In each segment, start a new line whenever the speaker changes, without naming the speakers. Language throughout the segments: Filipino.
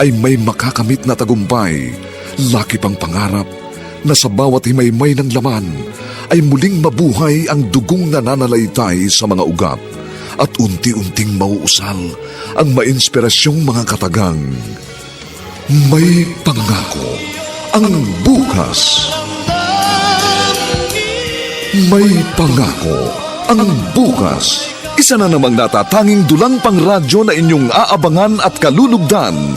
ay may makakamit na tagumpay, laki pang pangarap na sa bawat himaymay ng laman ay muling mabuhay ang dugong nananalaytay sa mga ugat at unti-unting mauusal ang mainspirasyong mga katagang. May pangako ang bukas. May pangako ang bukas. Isa na namang natatanging dulang pang radyo na inyong aabangan at kalulugdan,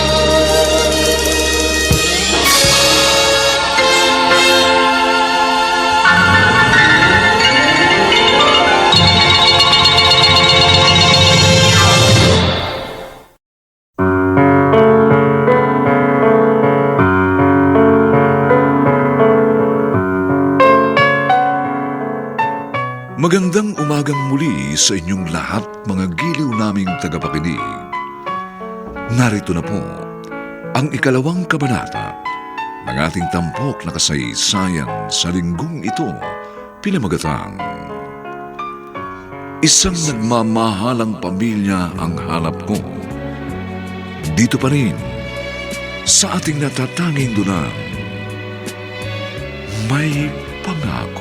Magandang umagang muli sa inyong lahat mga giliw naming tagapakinig. Narito na po ang ikalawang kabanata ng ating tampok na kasaysayan sa linggong ito pinamagatang Isang nagmamahalang pamilya ang hanap ko. Dito pa rin sa ating natatanging dunang may pangako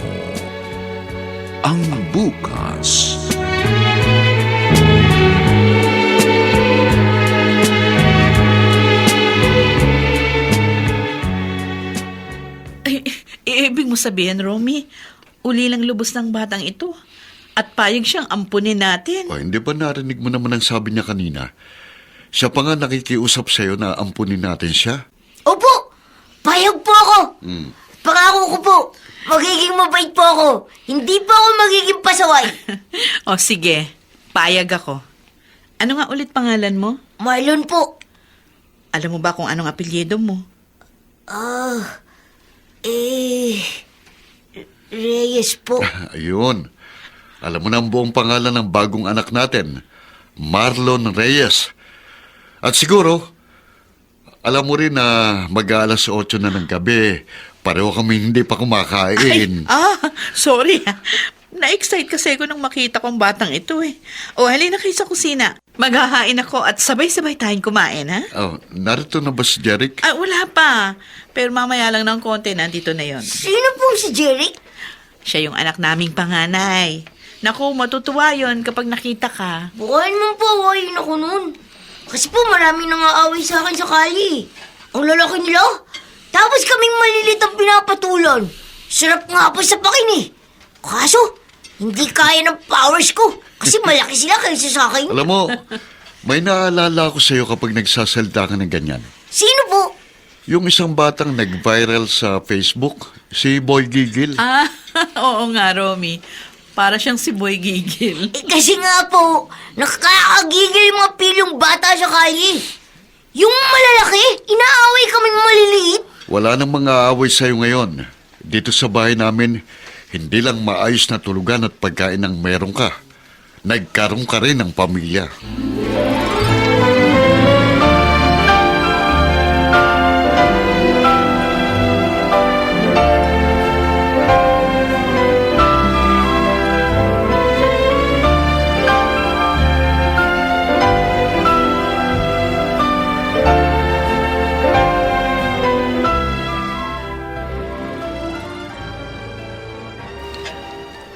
ang bukas.
Ay, ibig mo sabihin, Romy, uli lang lubos ng batang ito. At payag siyang ampunin natin.
O, hindi ba narinig mo naman ang sabi niya kanina? Siya pa nga nakikiusap sa'yo na ampunin natin siya.
Opo! Payag po ako! Pangako ko po, magiging mabait po ako. Hindi po ako magiging pasaway.
o sige, payag ako. Ano nga ulit pangalan mo?
Marlon po.
Alam mo ba kung anong apelyido mo?
Ah, eh... Reyes po.
Ayun. Alam mo na ang buong pangalan ng bagong anak natin. Marlon Reyes. At siguro, alam mo rin na mag-aalas 8 na ng gabi. Pareho kami hindi pa kumakain.
Ah, sorry. ah. Na-excite kasi ako nung makita kong batang ito eh. O, halina kayo sa kusina. Maghahain ako at sabay-sabay tayong kumain, ha?
Oh, narito na ba si Jeric?
Ah, wala pa. Pero mamaya lang ng konti, nandito na yon.
Sino po si Jerry?
Siya yung anak naming panganay. Naku, matutuwa yon kapag nakita ka.
Bukain mo po, awayin ako nun. Kasi po marami nang aaway sa akin sa kali. Ang lalaki nila. Tapos kaming malilit ang pinapatulan. Sarap nga po sa pakin eh. Kaso, hindi kaya ng powers ko. Kasi malaki sila kaysa sa akin.
Alam mo, may naalala ko sa'yo kapag nagsasalita ka ng ganyan.
Sino po?
Yung isang batang nag-viral sa Facebook, si Boy Gigil.
Ah, oo nga, Romy. Para siyang si Boy Gigil.
Eh, kasi nga po, nakakagigil yung mga pilyong bata sa kali. Yung malalaki, maliliit.
Wala nang mga away sa'yo ngayon. Dito sa bahay namin, hindi lang maayos na tulugan at pagkain ang meron ka. Nagkaroon ka rin ng pamilya.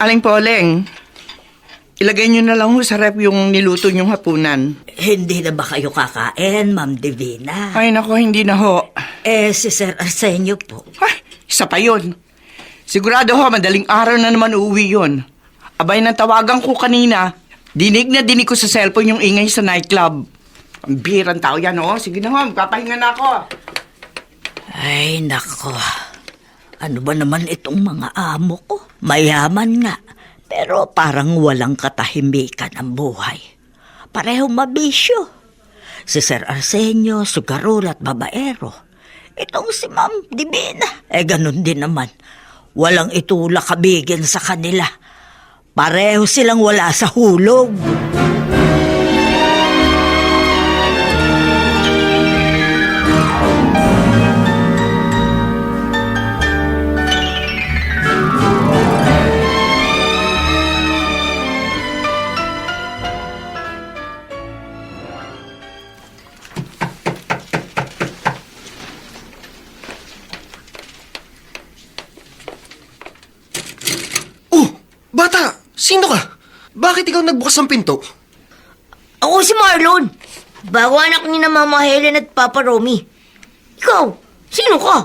Aling Poleng, ilagay nyo na lang ho sa rep yung niluto nyong hapunan.
Hindi na ba kayo kakain, Ma'am Divina?
Ay nako, hindi na ho.
Eh, si Sir Arsenio po.
Ay, isa pa yun. Sigurado ho, madaling araw na naman uuwi yun. Abay, nang tawagan ko kanina, dinig na dinig ko sa cellphone yung ingay sa nightclub. Ang birang tao yan, oh. Sige na ho, magpapahinga na ako.
Ay, nako. Ano ba naman itong mga amo ko? Mayaman nga. Pero parang walang katahimikan ang buhay. Pareho mabisyo. Si Sir Arsenio, sugarol at babaero. Itong si Ma'am Divina. Eh, ganun din naman. Walang itulak kabigin sa kanila. Pareho silang wala sa hulog.
Bakit ikaw nagbukas ng pinto?
Ako si Marlon. Bago anak ni na Mama Helen at Papa Romy. Ikaw, sino ka?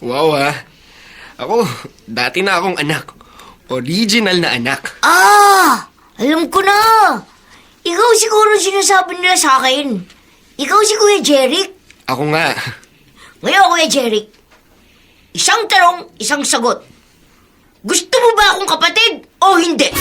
Wow ha. Ako, dati na akong anak. Original na anak.
Ah! Alam ko na! Ikaw siguro sinasabi nila sa akin. Ikaw si Kuya Jeric.
Ako nga.
Ngayon, Kuya Jeric. Isang tanong, isang sagot. Gusto mo ba akong kapatid o hindi?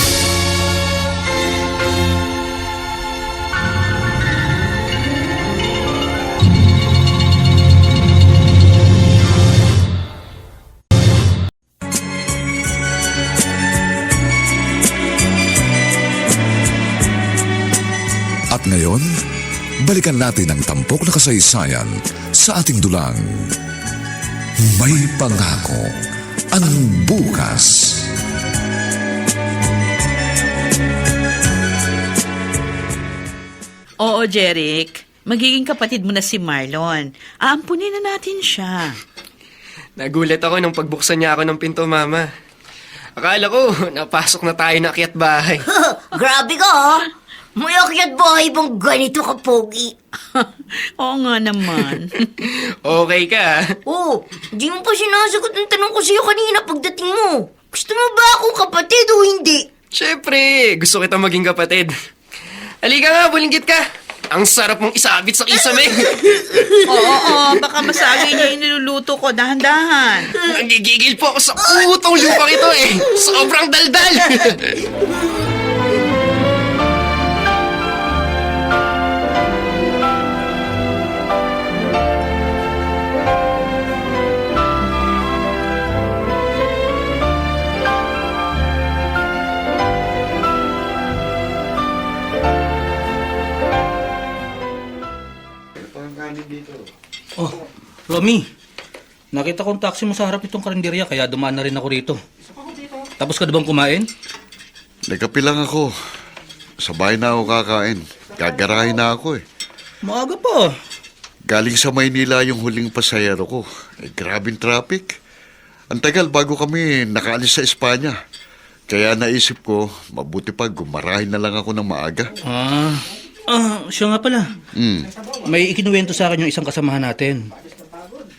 Balikan natin ang tampok na kasaysayan sa ating dulang. May pangako ang bukas.
Oo, Jeric. Magiging kapatid mo na si Marlon. Aampunin na natin siya.
Nagulat ako nung pagbuksan niya ako ng pinto, mama. Akala ko, napasok na tayo na akyat bahay.
Grabe ka, ha? May akyat bahay bang ganito ka, Pogi?
Oo nga naman.
okay ka, ah.
Oh, di mo pa sinasagot ng tanong ko sa'yo kanina pagdating mo. Gusto mo ba akong kapatid o hindi?
Siyempre, gusto kita maging kapatid. Halika nga, bulinggit ka. Ang sarap mong isabit sa kisame.
oo, oo, baka masagi niya yung niluluto ko. Dahan-dahan.
Nagigigil po ako sa putong lupang ito eh. Sobrang daldal.
Romy. Nakita kong taxi mo sa harap itong karinderya kaya dumaan na rin ako rito. Tapos ka na bang kumain?
Nagkape lang ako. Sa bahay na ako kakain. Gagarahin na ako eh.
Maaga pa.
Galing sa Maynila yung huling pasayero ko. Eh, grabing traffic. Ang tagal bago kami nakaalis sa Espanya. Kaya naisip ko, mabuti pa gumarahin na lang ako ng maaga.
Ah, ah, siya nga pala.
Mm.
May ikinuwento sa akin yung isang kasamahan natin.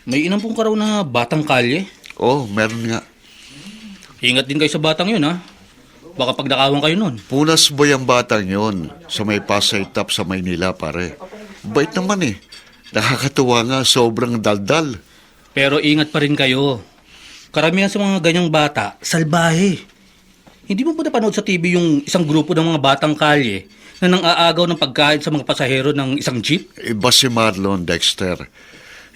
May inampong ka raw na batang kalye.
Oh, meron nga.
Ingat din kayo sa batang yun, ha? Baka pagdakawan kayo nun.
Punas boy ang batang yon sa may Pasay Tap sa Maynila, pare. Bait naman eh. Nakakatuwa nga, sobrang daldal.
Pero ingat pa rin kayo. Karamihan sa mga ganyang bata, salbahe. Hindi mo ba napanood sa TV yung isang grupo ng mga batang kalye na nang aagaw ng pagkain sa mga pasahero ng isang jeep?
Iba si Marlon Dexter.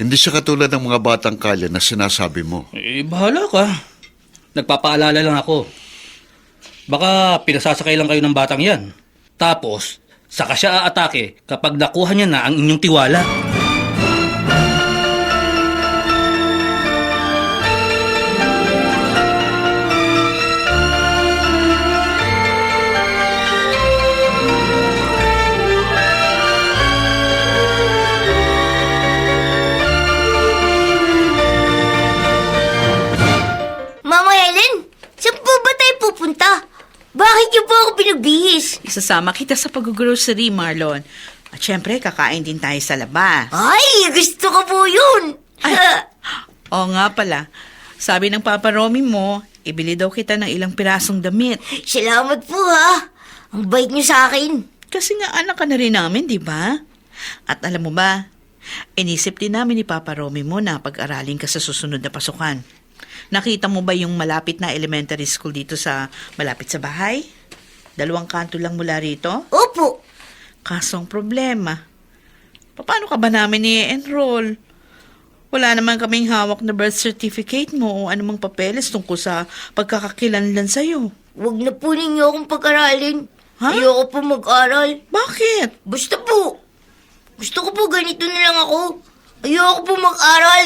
Hindi siya katulad ng mga batang kalye na sinasabi mo.
Eh, bahala ka. Nagpapaalala lang ako. Baka pinasasakay lang kayo ng batang yan. Tapos, saka siya aatake kapag nakuha niya na ang inyong tiwala.
Bakit niyo po ako pinagbihis?
Isasama kita sa pag-grocery, Marlon. At syempre, kakain din tayo sa labas.
Ay, gusto ko po yun.
Oo nga pala. Sabi ng Papa Romy mo, ibili daw kita ng ilang pirasong damit.
Salamat po ha. Ang bait niyo sa akin.
Kasi nga anak ka na rin namin, di ba? At alam mo ba, inisip din namin ni Papa Romy mo na pag-aralin ka sa susunod na pasukan. Nakita mo ba yung malapit na elementary school dito sa malapit sa bahay? Dalawang kanto lang mula rito?
Opo.
Kaso ang problema, paano ka ba namin i-enroll? Wala naman kaming hawak na birth certificate mo o anumang papeles tungkol sa pagkakakilanlan sa'yo.
Huwag na po ninyo akong pag-aralin.
Ha?
Ayoko po mag-aral.
Bakit?
Basta po. Gusto ko po ganito na lang ako. Ayoko po mag-aral.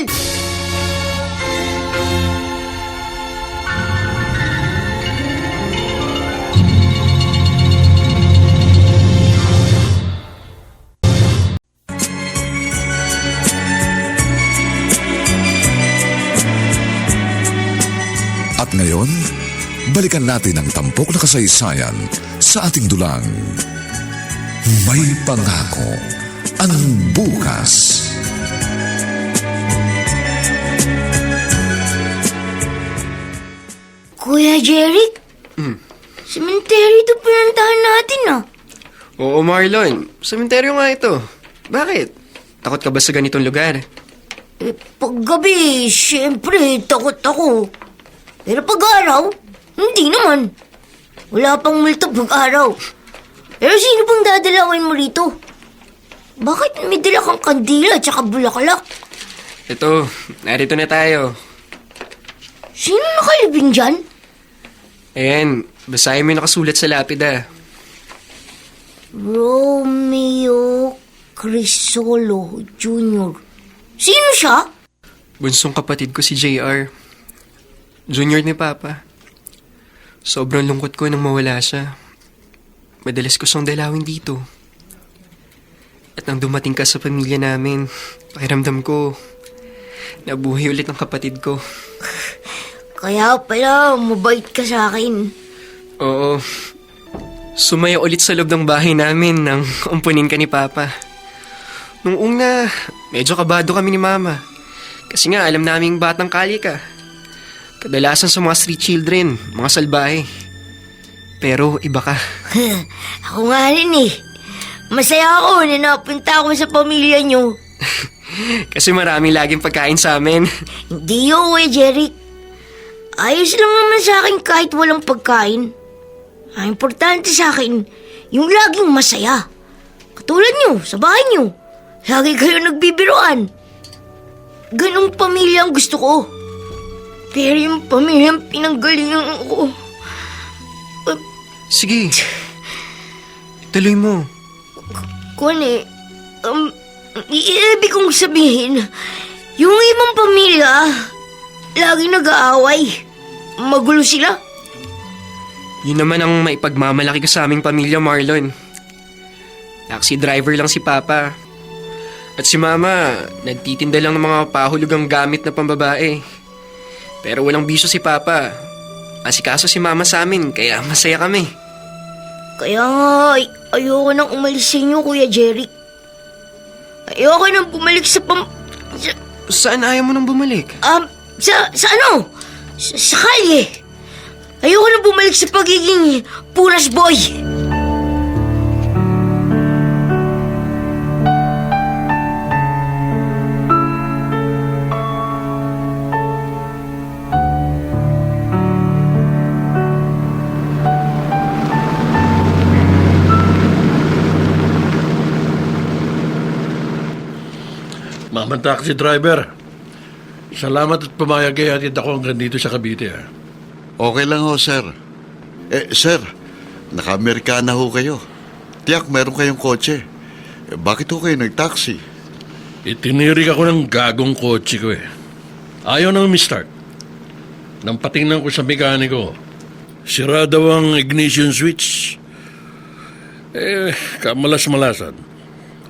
Ngayon, balikan natin ang tampok na kasaysayan sa ating dulang. May pangako ang bukas.
Kuya Jeric,
Hmm.
cemetery ito pinantahan natin ah.
Oo, Marlon. Sementeryo nga ito. Bakit? Takot ka ba sa ganitong lugar?
Eh, paggabi, syempre, takot ako. Pero pag araw, hindi naman. Wala pang multo pag araw. Pero sino bang dadalawin mo rito? Bakit may dala kang kandila at saka bulaklak?
Ito, narito na tayo.
Sino nakalibing dyan?
Ayan, basahin mo yung nakasulat sa lapida.
Romeo Crisolo Jr. Sino siya?
Bunsong kapatid ko si JR. Junior ni Papa. Sobrang lungkot ko nang mawala siya. Madalas ko siyang dalawin dito. At nang dumating ka sa pamilya namin, pakiramdam ko, nabuhay ulit ang kapatid ko.
Kaya pala, mabait ka sa akin.
Oo. Sumaya ulit sa loob ng bahay namin nang umpunin ka ni Papa. Nung una, medyo kabado kami ni Mama. Kasi nga, alam naming batang kali ka. Kadalasan sa mga street children, mga salbahe. Pero iba ka.
Ako nga rin eh. Masaya ako na napunta ako sa pamilya niyo.
Kasi maraming laging pagkain sa amin.
Hindi yun eh, Jeric. Ayos lang naman sa akin kahit walang pagkain. Ang importante sa akin, yung laging masaya. Katulad niyo, sa bahay niyo. Lagi kayo nagbibiroan. Ganong pamilya ang gusto ko. Pero yung pamilyang pinanggalingan ko,
Sige. Tuloy mo.
Kung eh, um, iibig kong sabihin, yung ibang pamilya, lagi nag-aaway. Magulo sila.
Yun naman ang maipagmamalaki ko sa aming pamilya, Marlon. Taxi driver lang si Papa. At si Mama, nagtitinda lang ng mga pahulugang gamit na pambabae. Pero walang bisyo si Papa. Asikaso si Mama sa amin, kaya masaya kami.
Kaya nga, ay- ayoko nang umalis sa inyo, Kuya Jeric. Ayoko nang bumalik sa pam... Sa,
Saan ayaw mo nang bumalik?
um, sa, sa ano? Sa, sa kalye. Ayoko nang bumalik sa pagiging puras boy.
Mamang taxi driver. Salamat at pumayag kay hatid ako hanggang dito sa Cavite. ah.
Okay lang ho, sir. Eh, sir, naka-Amerikana ho kayo. Tiyak, meron kayong kotse. Eh, bakit ho kayo nag-taxi?
Itinirik ako ng gagong kotse ko eh. Ayaw nang mi-start. Nang patingnan ko sa mekaniko, sira daw ang ignition switch. Eh, kamalas-malasan.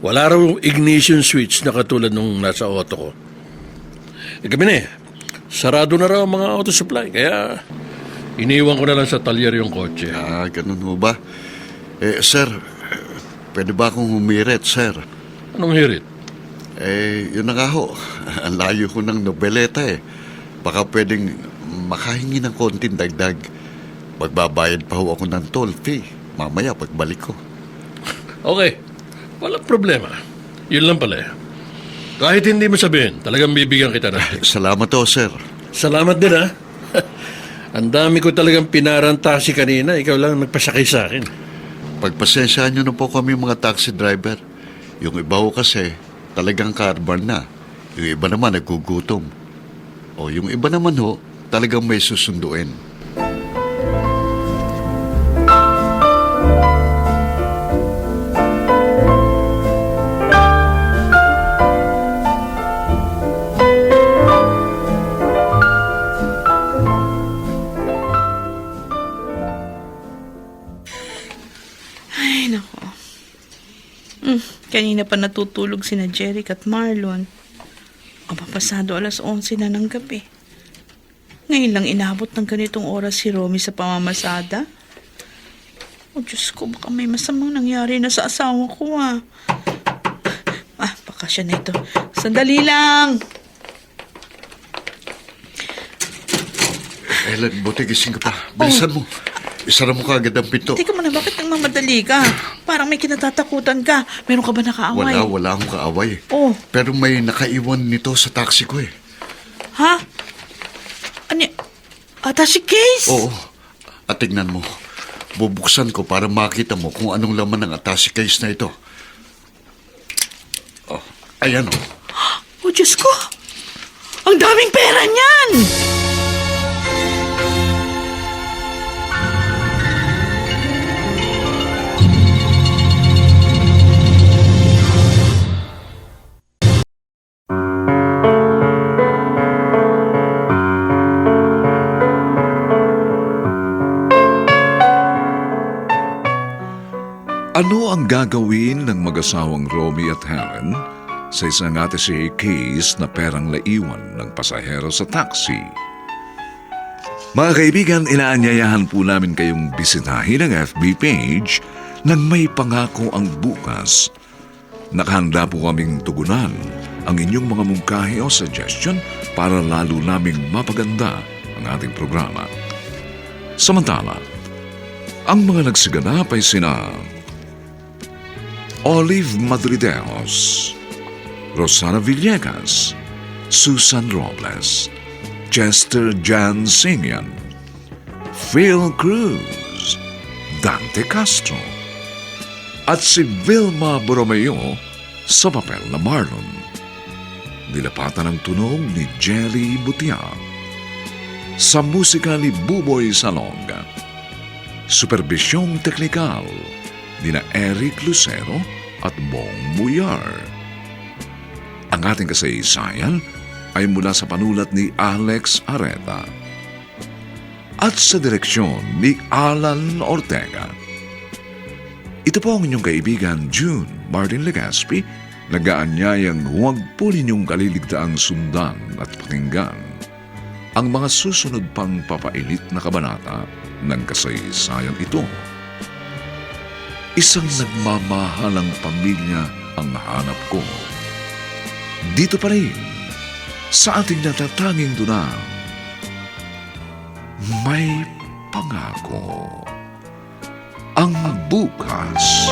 Wala raw ignition switch na katulad nung nasa auto ko. Eh, gabi na eh. Sarado na raw ang mga auto supply. Kaya iniwan ko na lang sa talyer yung kotse.
Ah, ganun ho ba? Eh, sir, pwede ba akong humirit, sir?
Anong hirit?
Eh, yun na nga ho. Ang layo ko ng nobeleta eh. Baka pwedeng makahingi ng konting dagdag. Magbabayad pa ho ako ng toll fee. Mamaya pagbalik ko.
Okay. Walang problema. Yun lang pala eh. Kahit hindi mo sabihin, talagang bibigyan kita ng tips.
Salamat ho, sir.
Salamat din ha. Ang dami ko talagang pinarantasi kanina. Ikaw lang nagpasakay sa akin.
Pagpasensyahan nyo na po kami mga taxi driver. Yung iba ho kasi talagang carbon na. Yung iba naman naggugutom. O yung iba naman ho, talagang may susunduin.
Kanina pa natutulog sina Jeric at Marlon. Aba, pasado alas 11 na ng gabi. Ngayon lang inabot ng ganitong oras si Romy sa pamamasada. Oh, Diyos ko, baka may masamang nangyari na sa asawa ko, ah. Ah, baka siya na ito. Sandali lang!
Ellen, buti gising ka pa. Bilisan mo. Isara mo kaagad ang pinto.
Teka muna, bakit nagmamadali ka? Parang may kinatatakutan ka. Meron ka ba nakaaway?
Wala, wala akong kaaway.
Oh,
Pero may nakaiwan nito sa taxi ko eh.
ha? Ano? y- Attache case?
Oo. At tignan mo. Bubuksan ko para makita mo kung anong laman ng attache case na ito. Oh, ayan oh.
Oh, Diyos ko! Ang daming pera niyan!
Gagawin ng mag-asawang Romy at Helen sa isang attache case na perang naiwan ng pasahero sa taxi? Mga kaibigan, inaanyayahan po namin kayong bisitahin ang FB page ng May Pangako ang Bukas. Nakahanda po kaming tugunan ang inyong mga mungkahi o suggestion para lalo naming mapaganda ang ating programa. Samantala, ang mga nagsiganap ay sina Olive Madrideos, Rosana Villegas, Susan Robles, Chester Jan Sinian, Phil Cruz, Dante Castro, at si Vilma Borromeo sa papel na Marlon. Nilapatan ng tunog ni Jerry Butia. Sa musika ni Buboy Salonga. Superbisyong teknikal ni na Eric Lucero at Bong Muyar. Ang ating kasaysayan ay mula sa panulat ni Alex Areta at sa direksyon ni Alan Ortega. Ito po ang inyong kaibigan June Martin Legaspi nagaanyayang huwag po ninyong kaliligtaang sundan at pakinggan ang mga susunod pang papainit na kabanata ng kasaysayan ito. Isang nagmamahalang pamilya ang hanap ko. Dito pa rin, sa ating natatanging dunang, may pangako. Ang bukas.